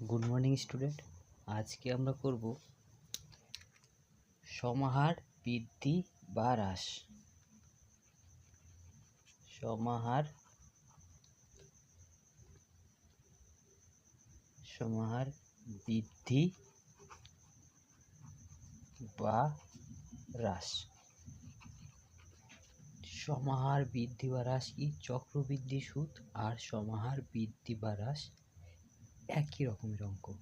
Good morning student. আজকে আমরা করব সমাহার, বৃদ্ধি বা হ্রাস। সমাহার সমাহার, বৃদ্ধি বা হ্রাস। সমাহার, বৃদ্ধি বা হ্রাস কি চক্রবৃদ্ধি সুদ আর সমাহার, বৃদ্ধি বা হ্রাস একই রকমের অঙ্ক।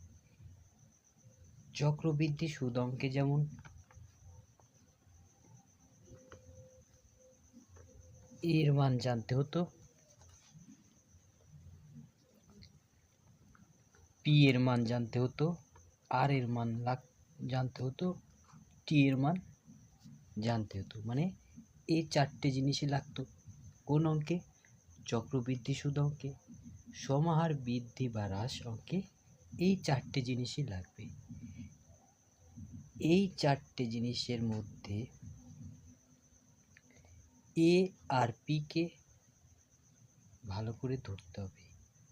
চক্রবৃদ্ধি সুদ অঙ্কে যেমন এর মান জানতে হতো, পি এর মান জানতে হতো, আর এর মান লাগ, জানতে হতো, টি এর মান জানতে হতো। মানে এই চারটে জিনিসই লাগতো কোন অঙ্কে? চক্রবৃদ্ধি সুদ অঙ্কে সমাহার, বৃদ্ধি বা হ্রাস অঙ্কে এই চারটে জিনিসই লাগবে। এই চারটে জিনিসের মধ্যে এ আর পিকে ভালো করে ধরতে হবে।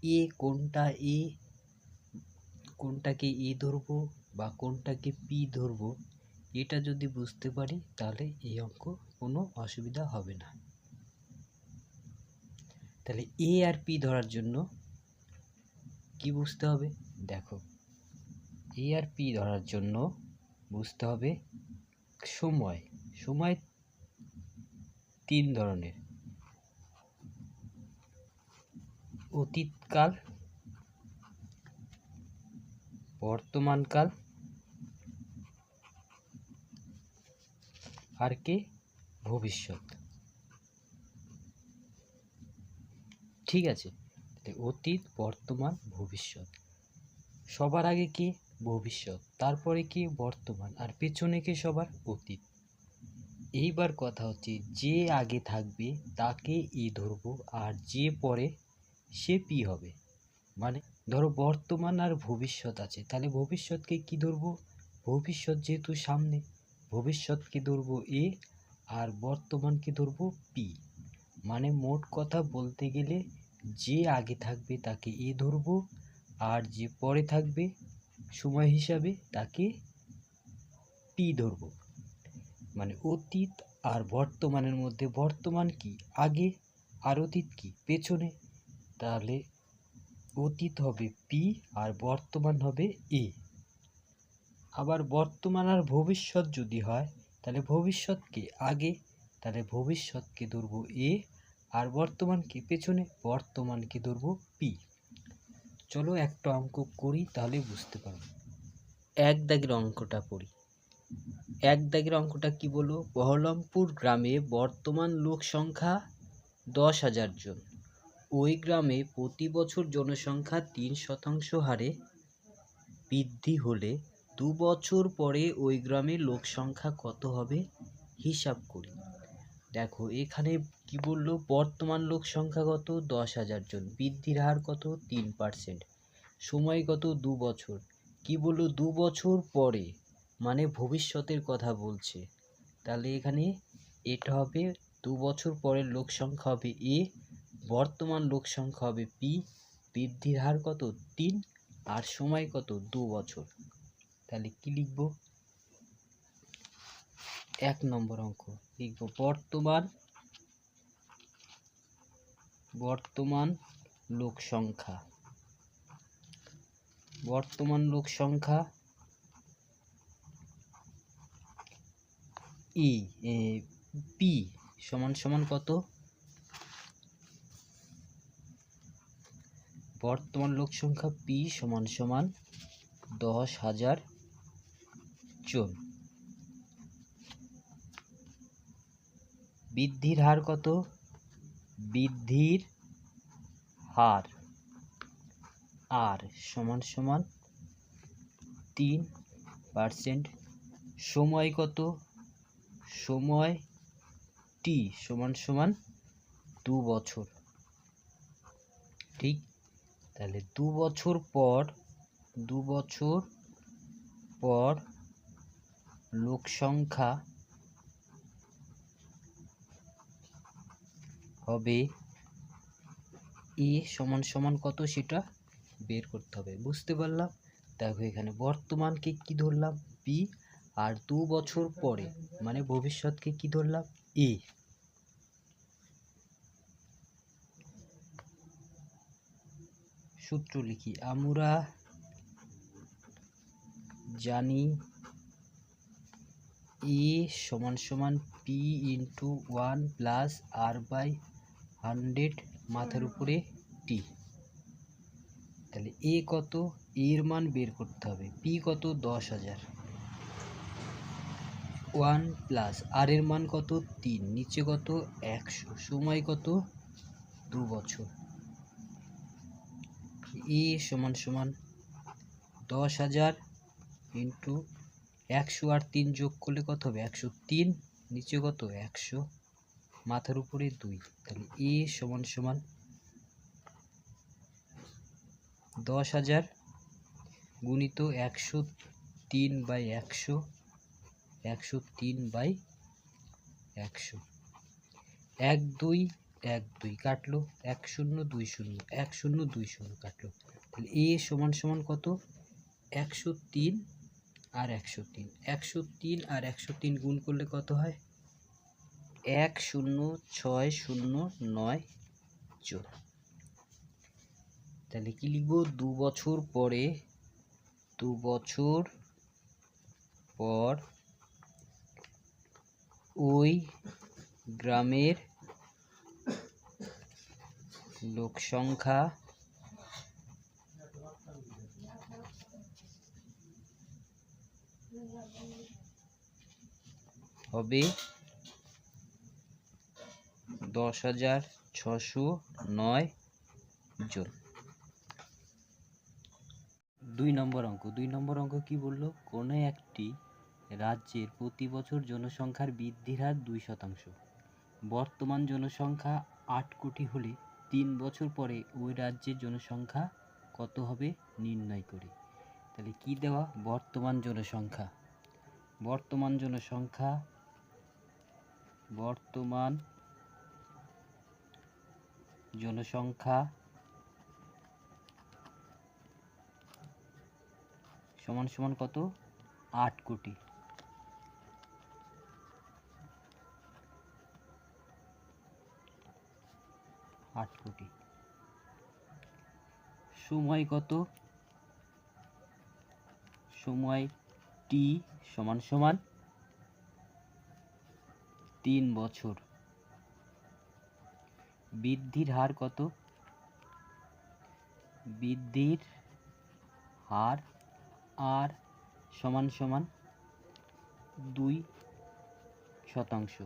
এ কোনটা এ কোনটাকে এ ধরবো বা কোনটাকে পি ধরবো, এটা যদি বুঝতে পারি তাহলে এই অঙ্ক কোনো অসুবিধা হবে না। তাহলে এ আর পি ধরার জন্য কি বুঝতে হবে? দেখো এ আর পি ধরার জন্য বুঝতে হবে সময় সময় তিন ধরনের। অতীতকাল, বর্তমানকাল, আর কে, ভবিষ্যৎ। ঠিক আছে অতীত, বর্তমান, ভবিষ্যৎ। সবার আগে কি? ভবিষ্যৎ। তারপরে কি? বর্তমান। আর পেছনে কি সবার? অতীত। এইবার কথা হচ্ছে, যে আগে থাকবে, তাকে ই ধরবো, আর যে পরে, সে পি হবে। মানে ধরো বর্তমান আর ভবিষ্যৎ আছে, তাহলে ভবিষ্যৎকে কি ধরবো? ভবিষ্যৎ যেহেতু সামনে, ভবিষ্যৎকে ধরবো এ, আর বর্তমানকে ধরবো পি। মানে মোট কথা বলতে গেলে যে আগে থাকবে তাকে এ ধরবো, আর যে পরে থাকবে, সময় হিসাবে তাকে পি ধরবো। মানে অতীত আর বর্তমানের মধ্যে, বর্তমান কি, আগে আর অতীত কি, পেছনে। তাহলে অতীত হবে পি আর বর্তমান হবে এ আবার বর্তমান আর ভবিষ্যৎ যদি হয়, তাহলে ভবিষ্যৎকে আগে, তাহলে ভবিষ্যৎকে ধরবো এ আর বর্তমানকে পেছনে বর্তমানকে ধরবো, পি। চলো একটা অঙ্ক করি, তাহলে বুঝতে পারব। এক দাগের অঙ্কটা পড়ি। এক দাগের অঙ্কটা কি বলো বহলমপুর গ্রামে বর্তমান লোক সংখ্যা দশ হাজার জন। ওই গ্রামে প্রতি বছর জনসংখ্যা তিন শতাংশ হারে বৃদ্ধি হলে দু বছর পরে ওই গ্রামে লোক সংখ্যা কত হবে, হিসাব করি। দেখো, এখানে কি বলল? বর্তমান লোক সংখ্যা কত? দশ হাজার জন। বৃদ্ধির হার কত? তিন পার্সেন্ট সময় কত? দু বছর। কি বলল? দু বছর পরে। মানে ভবিষ্যতের কথা বলছে। তাহলে এখানে এটা হবে দু বছর পরের লোক সংখ্যা হবে এ, বর্তমান লোক সংখ্যা হবে পি, বৃদ্ধির হার কত? তিন, আর সময় কত? দু বছর। তাহলে কি লিখব? এক নম্বর অঙ্ক। লিখব বর্তমান বর্তমান লোক সংখ্যা। বর্তমান লোক সংখ্যা ই পি সমান সমান কত? বর্তমান লোক সংখ্যা পি সমান সমান দশ হাজার জন। বৃদ্ধির হার কত? বৃদ্ধির হার আর সমান সমান তিন পার্সেন্ট সময় কত? সময় টি সমান সমান দু বছর। ঠিক? তাহলে দু বছর পর, দু বছর পর লোক সংখ্যা হবে। এ সমান সমান কত সেটা বের করতে হবে। বুঝতে পারলাম? দেখো এখানে বর্তমানকে কি ধরলাম? পি আর দু বছর পরে মানে ভবিষ্যৎকে কি ধরলাম? এ সূত্র লিখি। আমরা জানি এ সমান সমান P into one plus R by hundred মাথার উপরে টি তাহলে এ কত? এর মান বের করতে হবে। পি কত? দশ হাজার। ওয়ান প্লাস আর এর মান কত? তিন। নিচে কত? একশো। সময় কত? দু বছর। এ সমান সমান দশ হাজার ইন্টু একশো আর তিন যোগ করলে কত হবে? একশো তিন, নিচে কত? একশো, মাথার উপরে দুই। তাহলে এ সমান সমান দশ হাজার গুণিত একশো তিন বাই একশো একশো তিন বাই একশো। এক দুই এক দুই কাটলো। এক শূন্য, দুই শূন্য, এক শূন্য, দুই শূন্য কাটলো। তাহলে এ সমান সমান কত? একশো তিন আর একশো তিন। একশো তিন আর একশো তিন গুণ করলে কত হয়? এক শূন্য ছয় শূন্য নয় জন তাহলে কি লিখব? দু বছর পরে, দু বছর পর ওই গ্রামের লোক হবে দশ হাজার ছশো নয় জন। দুই নম্বর অঙ্ক, দুই নম্বর অঙ্ক কি বলল? কোনো একটি রাজ্যের প্রতি বছর জনসংখ্যার বৃদ্ধির হার দুই শতাংশ। বর্তমান জনসংখ্যা আট কোটি হলে তিন বছর পরে ওই রাজ্যের জনসংখ্যা কত হবে? নির্ণয় করে। তাহলে কি দেওয়া? বর্তমান জনসংখ্যা। বর্তমান জনসংখ্যা বর্তমান জনসংখ্যা সমান সমান কত? আট কোটি। আট কোটি। সময় কত? সময় টি সমান সমান তিন বছর। বৃদ্ধির হার কত? বৃদ্ধির হার আর সমান সমান দুই শতাংশ।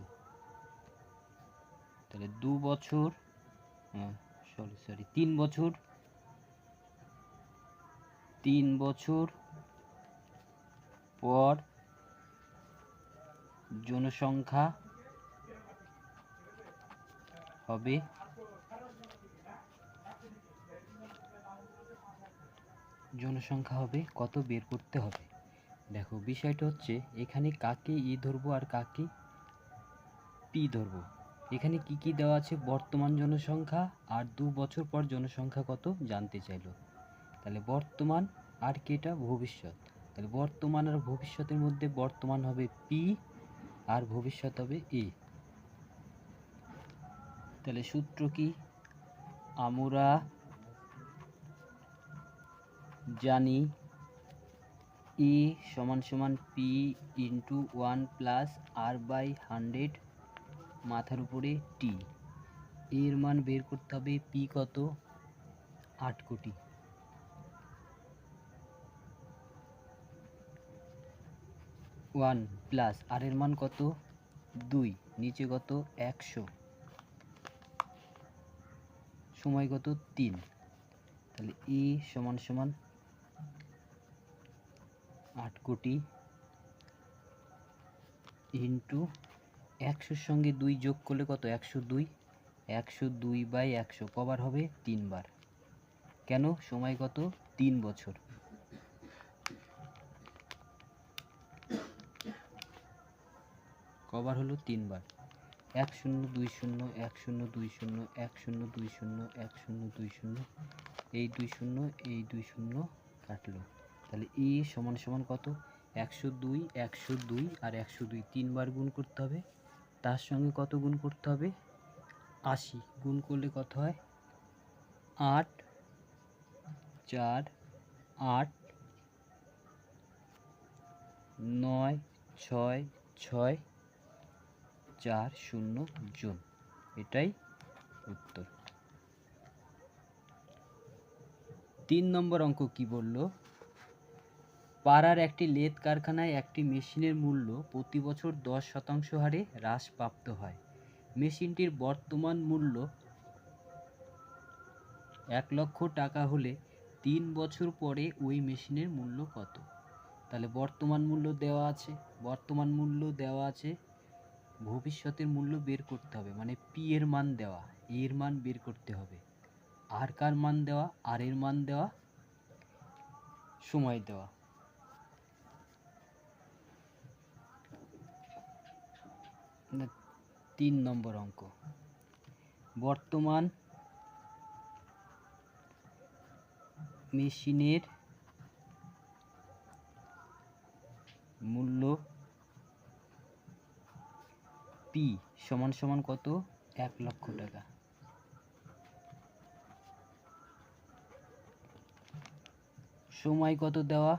তাহলে দু বছর সরি সরি তিন বছর। তিন বছর পর জনসংখ্যা হবে জনসংখ্যা হবে কত বের করতে হবে? দেখো, বিষয়টা হচ্ছে এখানে কাকে ই ধরবো আর কাকে পি ধরবো। এখানে কি কি দেওয়া আছে? বর্তমান জনসংখ্যা আর দু বছর পর জনসংখ্যা কত? জানতে চাইলো। তাহলে বর্তমান আর কেটা? ভবিষ্যৎ। তাহলে বর্তমান আর ভবিষ্যতের মধ্যে বর্তমান হবে পি আর ভবিষ্যৎ হবে এ তাহলে সূত্র কি? আমরা জানি এ সমান সমান P into one plus R by hundred মাথার উপরে টি এর মান বের করতে হবে পি কত? আট কোটি। ওয়ান প্লাস আর এর মান কত? দুই, নিচে কত? একশো। সময় কত? তিন। তাহলে ই সমান সমান আট কোটি ইন্টু একশোর সঙ্গে দুই যোগ করলে কত? একশো দুই। একশো দুই বাই একশো। কবার হবে? তিনবার। কেন? সময় কত? তিন বছর। কবার হলো তিনবার। এক শূন্য, দুই শূন্য, এক শূন্য, দুই শূন্য, এক শূন্য, দুই শূন্য, এক শূন্য, দুই শূন্য। এই দুই শূন্য, এই দুই শূন্য কাটলো। তাহলে ই সমান সমান কত? একশো দুই একশো দুই আর একশো দুই তিনবার গুণ করতে হবে। তার সঙ্গে কত গুণ করতে হবে? আশি। গুণ করলে কত হয়? আট, চার, আট, নয়, ছয় ছয় চার শূন্য জুন। এটাই উত্তর। তিন নম্বর অঙ্ক কি বলল? পাড়ার একটি লেদ কারখানায় একটি মেশিনের মূল্য প্রতি বছর দশ শতাংশ হারে হ্রাসপ্রাপ্ত হয়। মেশিনটির বর্তমান মূল্য এক লক্ষ টাকা হলে তিন বছর পরে ওই মেশিনের মূল্য কত? তাহলে বর্তমান মূল্য দেওয়া আছে। বর্তমান মূল্য দেওয়া আছে ভবিষ্যতের মূল্য বের করতে হবে মানে পি এর মান দেওয়া এর মান বের করতে হবে। আর কার মান দেওয়া? আর এর মান দেওয়া? সময় দেওয়া। তিন নম্বর অঙ্ক। বর্তমান মেশিনের মূল্য পি সমান সমান কত? এক লক্ষ টাকা। সময় কত দেওয়া?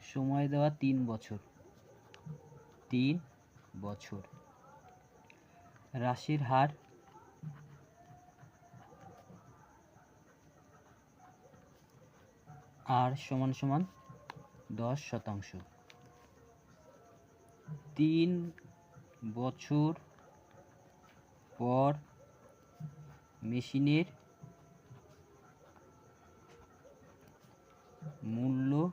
সময় দেওয়া তিন বছর। তিন বছর। রাশির হার? আর সমান সমান দশ শতাংশ। তিন বছর পর মেশিনের মূল্য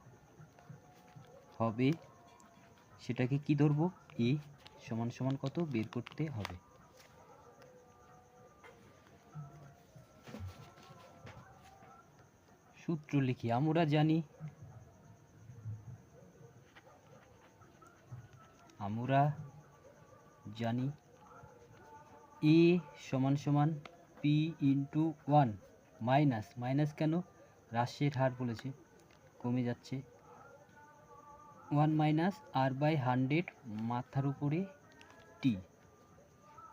হবে, সেটাকে কি ধরবো? এ সমান সমান কত? বের করতে হবে। সূত্র লিখি, আমরা জানি আমরা জানি এ সমান সমান P into one minus minus কেন? হ্রাসের হার বলেছে, কমে যাচ্ছে। One minus R by hundred মাথার উপরে টি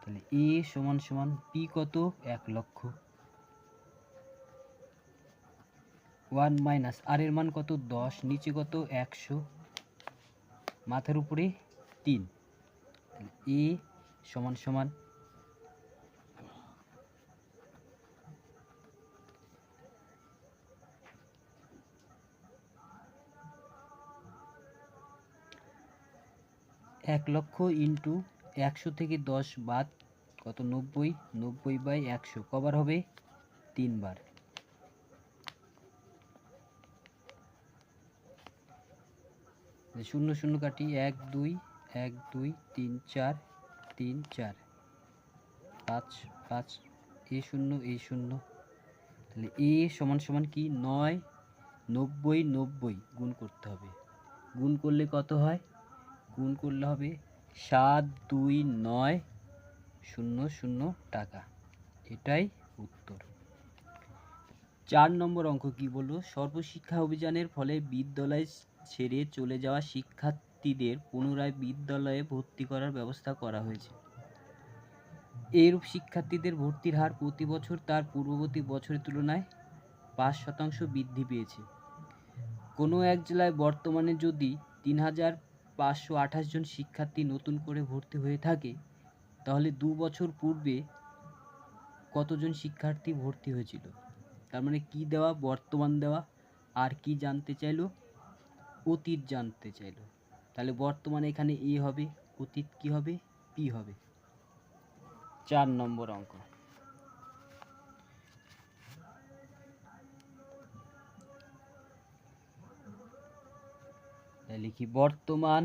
তাহলে এ সমান সমান পি কত? এক লক্ষ। ওয়ান মাইনাস আর এর মান কত? দশ, নিচে কত? একশো। মাথার উপরে তিন। এ সমান সমান এক লক্ষ ইন্টু একশো থেকে দশ বাদ কত? নব্বই। নব্বই বাই একশো। কবার হবে? তিনবার। শূন্য শূন্য কাটি এক, দুই এক, দুই, তিন, চার তিন, চার। পাঁচ পাঁচ, এ শূন্য এই শূন্য। তাহলে এ সমান সমান কি? নয়, নব্বই নব্বই। গুণ করতে হবে। গুণ করলে কত হয়? গুণ করলে হবে সাত, দুই, নয়, শূন্য শূন্য টাকা। এটাই উত্তর। চার নম্বর অঙ্ক কি বলল? সর্বশিক্ষা অভিযানের ফলে বিদ্যালয় ছেড়ে চলে যাওয়া শিক্ষার্থীদের পুনরায় বিদ্যালয়ে ভর্তি করার ব্যবস্থা করা হয়েছে। এইরূপ শিক্ষার্থীদের ভর্তির হার প্রতি বছর তার পূর্ববর্তী বছরের তুলনায় পাঁচ শতাংশ বৃদ্ধি পেয়েছে। কোনো এক জেলায় বর্তমানে যদি তিন হাজার পাঁচশো আঠাশ জন শিক্ষার্থী নতুন করে ভর্তি হয়ে থাকে, তাহলে দু বছর পূর্বে কতজন শিক্ষার্থী ভর্তি হয়েছিল? তার মানে কি দেওয়া, বর্তমান দেওয়া, আর কি জানতে চাইলো, অতীত জানতে চাইলো। তাহলে বর্তমানে এখানে এ হবে, অতীত কি হবে? পি হবে। চার নম্বর অঙ্ক। লিখি, বর্তমান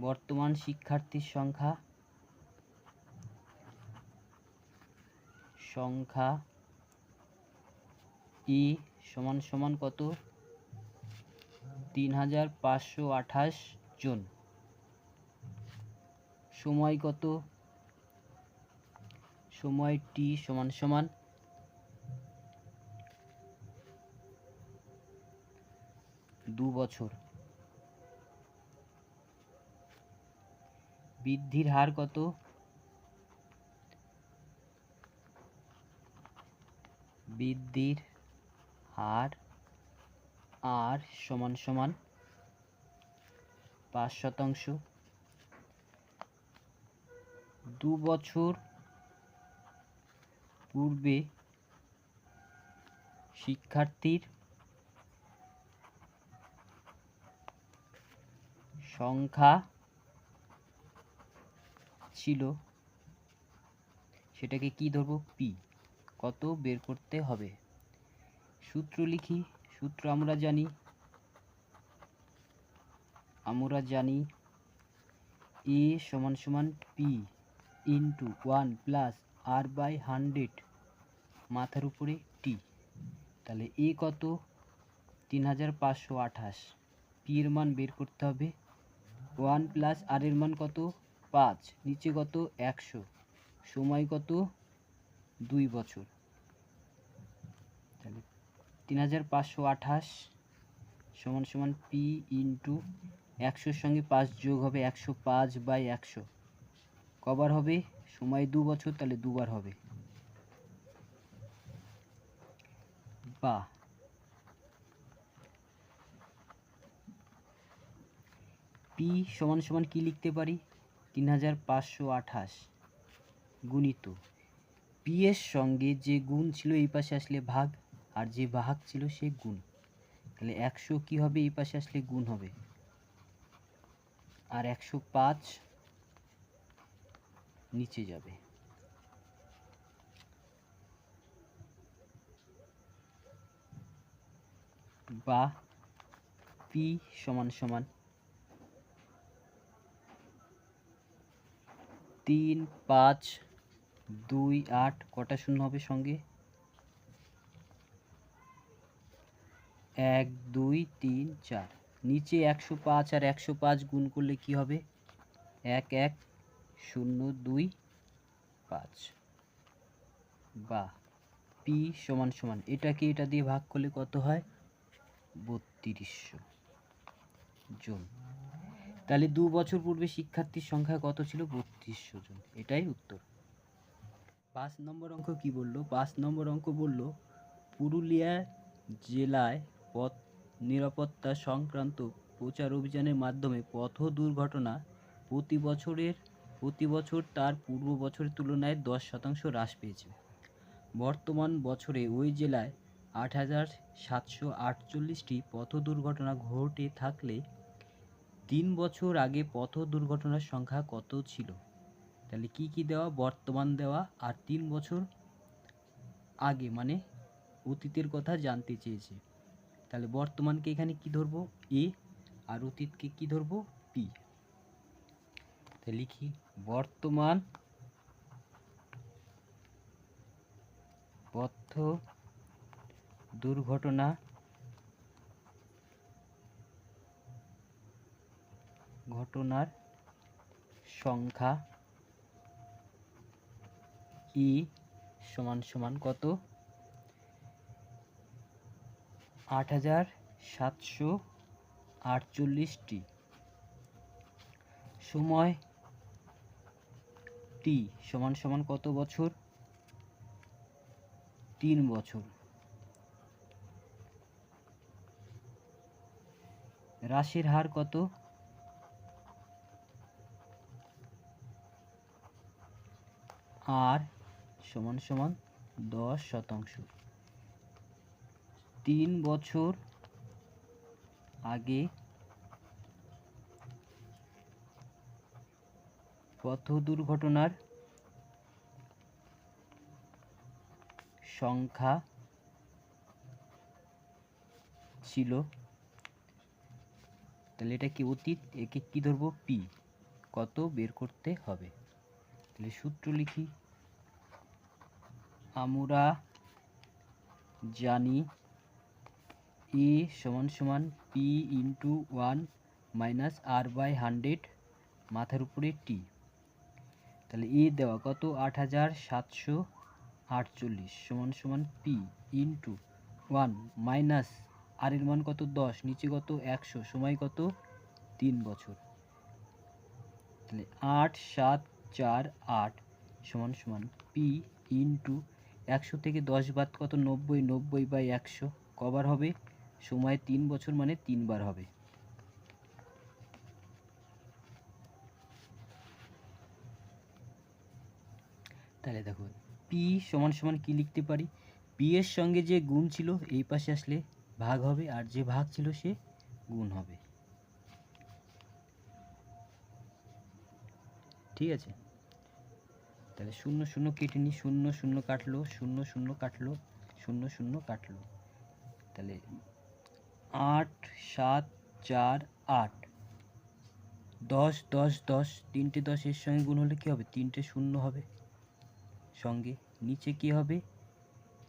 বর্তমান শিক্ষার্থীর সংখ্যা সংখ্যা, ই সমান সমান কত? তিন হাজার পাঁচশো আঠাশ জন। সময় কত? সময় টি সমান সমান দু বছর। বৃদ্ধির হার কত? বৃদ্ধির হার আর সমান সমান পাঁচ শতাংশ। দু বছর পূর্বে শিক্ষার্থীর সংখ্যা ছিল, সেটাকে কি ধরবো? পি। কত বের করতে হবে? সূত্র লিখি। সূত্র আমরা জানি আমরা জানি এ সমান সমান P into one plus R by hundred মাথার উপরে টি তাহলে এ কত? তিন হাজার পাঁচশো আঠাশ। পি এর মান বের করতে হবে। ওয়ান প্লাস আর এর মান কত? পাঁচ। নিচে কত? একশো। সময় কত? দুই বছর। তিন হাজার পাঁচশো আঠাশ সমান সমান পি ইন্টু একশোর সঙ্গে পাঁচ যোগ হবে একশো পাঁচ বাই একশো। কবার হবে? সময় দু বছর, তাহলে দুবার হবে। বা। পি সমান সমান কি লিখতে পারি? তিন হাজার পাঁচশো আঠাশ গুণিত। পি এর সঙ্গে যে গুণ ছিল এই পাশে আসলে ভাগ। আর যে ভাগ ছিল সে গুণ। তাহলে একশো কি হবে? এই পাশে আসলে গুণ হবে। আর একশো পাঁচ নিচে যাবে। বা পি সমান সমান তিন পাঁচ দুই আট কটা শূন্য হবে সঙ্গে? এক, দুই, তিন, চার। নিচে একশো পাঁচ আর একশো পাঁচ গুণ করলে কি হবে? এক এক, শূন্য, দুই, পাঁচ। বা পি সমান সমান। এটাকে এটা দিয়ে ভাগ করলে কত হয়? বত্রিশশো জন। তাহলে দু বছর পূর্বে শিক্ষার্থীর সংখ্যা কত ছিল? বত্রিশশো জন। এটাই উত্তর। পাঁচ নম্বর অঙ্ক কি বলল? পাঁচ নম্বর অঙ্ক বলল, পুরুলিয়া জেলায় পথ নিরাপত্তা সংক্রান্ত প্রচার অভিযানের মাধ্যমে পথ দুর্ঘটনা প্রতি বছরের, প্রতি বছর তার পূর্ব বছরের তুলনায় দশ শতাংশ হ্রাস পেয়েছে। বর্তমান বছরে ওই জেলায় আট হাজার সাতশো আটচল্লিশটি পথ দুর্ঘটনা ঘটে থাকলে তিন বছর আগে পথ দুর্ঘটনার সংখ্যা কত ছিল? তাহলে কি কি দেওয়া? বর্তমান দেওয়া আর তিন বছর আগে মানে অতীতের কথা জানতে চেয়েছে। তাহলে বর্তমানকে এখানে কি ধরবো? এ আর অতীতকে কি ধরবো? পি। তাহলে লিখি বর্তমান পথ দুর্ঘটনা ঘটনার সংখ্যা ই সমান সমান কত? আট হাজার সাতশো আটচল্লিশটি। সময় টি সমান সমান কত বছর? তিন বছর। রাশির হার কত? আর সমান সমান দশ শতাংশ। তিন বছর আগে পথ দুর্ঘটনার সংখ্যা ছিল, তাহলে এটা কি অতীত? একে কি ধরবো? পি কত বের করতে হবে? তাহলে সূত্র লিখি। আমরা জানি এ সমান সমান P into one minus R by hundred মাথার উপরে টি তাহলে এ দেওয়া কত? আট হাজার সাতশো আটচল্লিশ সমান সমান P into one minus R এর মান কত? দশ। নিচে কত? একশো। সময় কত? তিন বছর। তাহলে আট সাত চার আট সমান সমান পি ইন্টু একশো থেকে দশ বাদ কত? নব্বই। নব্বই বাই একশো। কবার হবে? সময় তিন বছর মানে তিনবার হবে। তাহলে দেখো পি সমান সমান কি লিখতে পারি? পি এর সঙ্গে যে গুণ ছিল, এই পাশে আসলে ভাগ হবে, আর যে ভাগ ছিল সে গুণ হবে। ঠিক আছে? তাহলে শূন্য শূন্য কেটে নিই, শূন্য শূন্য কাটলো, শূন্য শূন্য কাটলো, শূন্য শূন্য কাটলো। তাহলে আট সাত চার আট। দশ দশ দশ, তিনটে দশ এর সঙ্গে গুণ হলে কী হবে? তিনটে শূন্য হবে। সঙ্গে নিচে কি হবে?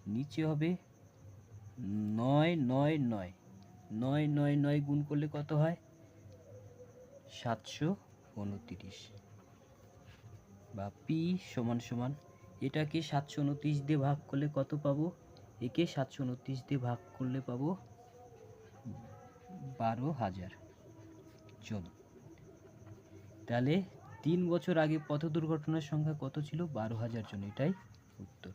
নিচে হবে নয় নয় নয়। নয় নয় নয় গুণ করলে কত হয়? সাতশো উনতিরিশ। বা পি সমান সমান, এটাকে সাতশো উনত্রিশ দিয়ে ভাগ করলে কত পাবো? একে সাতশো উনত্রিশ দিয়ে ভাগ করলে পাবো বারো হাজার চলো তাহলে তিন বছর আগে পথ দুর্ঘটনার সংখ্যা কত ছিল? বারো হাজার জন, এটাই উত্তর।